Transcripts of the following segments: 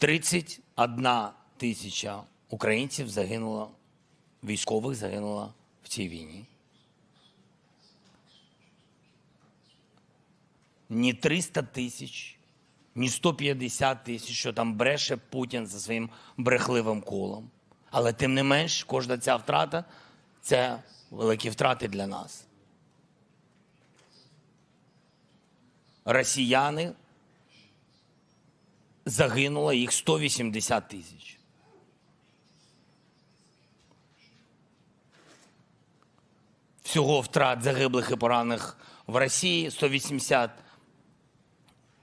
31 тисяча українців загинуло, військових загинуло в цій війні. Ні 300 тисяч, ні 150 тисяч, що там бреше Путін за своїм брехливим колом. Але тим не менш, кожна ця втрата це великі втрати для нас. Росіяни загинуло їх 180 тисяч. Всього втрат загиблих і поранених в Росії 180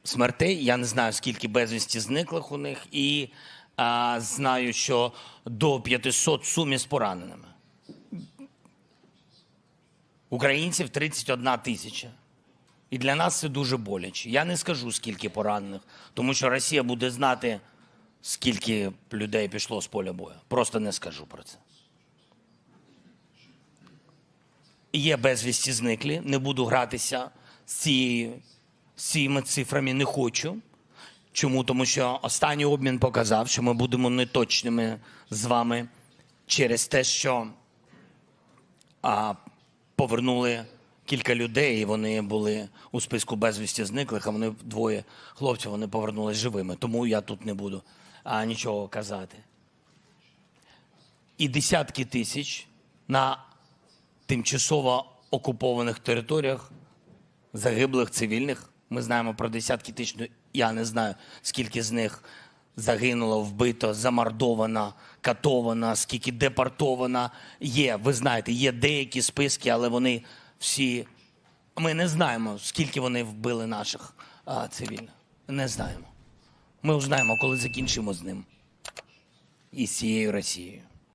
смертей. Я не знаю, скільки безвісті зниклих у них, і а, знаю, що до 500 в сумі з пораненими. Українців 31 тисяча. І для нас це дуже боляче. Я не скажу, скільки поранених, тому що Росія буде знати, скільки людей пішло з поля бою. Просто не скажу про це. Є безвісті зниклі, не буду гратися з, цією, з цими цифрами, не хочу. Чому? Тому що останній обмін показав, що ми будемо неточними з вами через те, що а, повернули кілька людей, вони були у списку безвісті зниклих, а вони двоє хлопців вони повернулись живими. Тому я тут не буду а, нічого казати. І десятки тисяч на тимчасово окупованих територіях загиблих цивільних. Ми знаємо про десятки тисяч. ну, Я не знаю, скільки з них загинуло, вбито, замордовано, катовано, скільки депортовано. Є, ви знаєте, є деякі списки, але вони всі. Ми не знаємо, скільки вони вбили наших а, цивільних. Не знаємо. Ми узнаємо, коли закінчимо з ним і з цією Росією.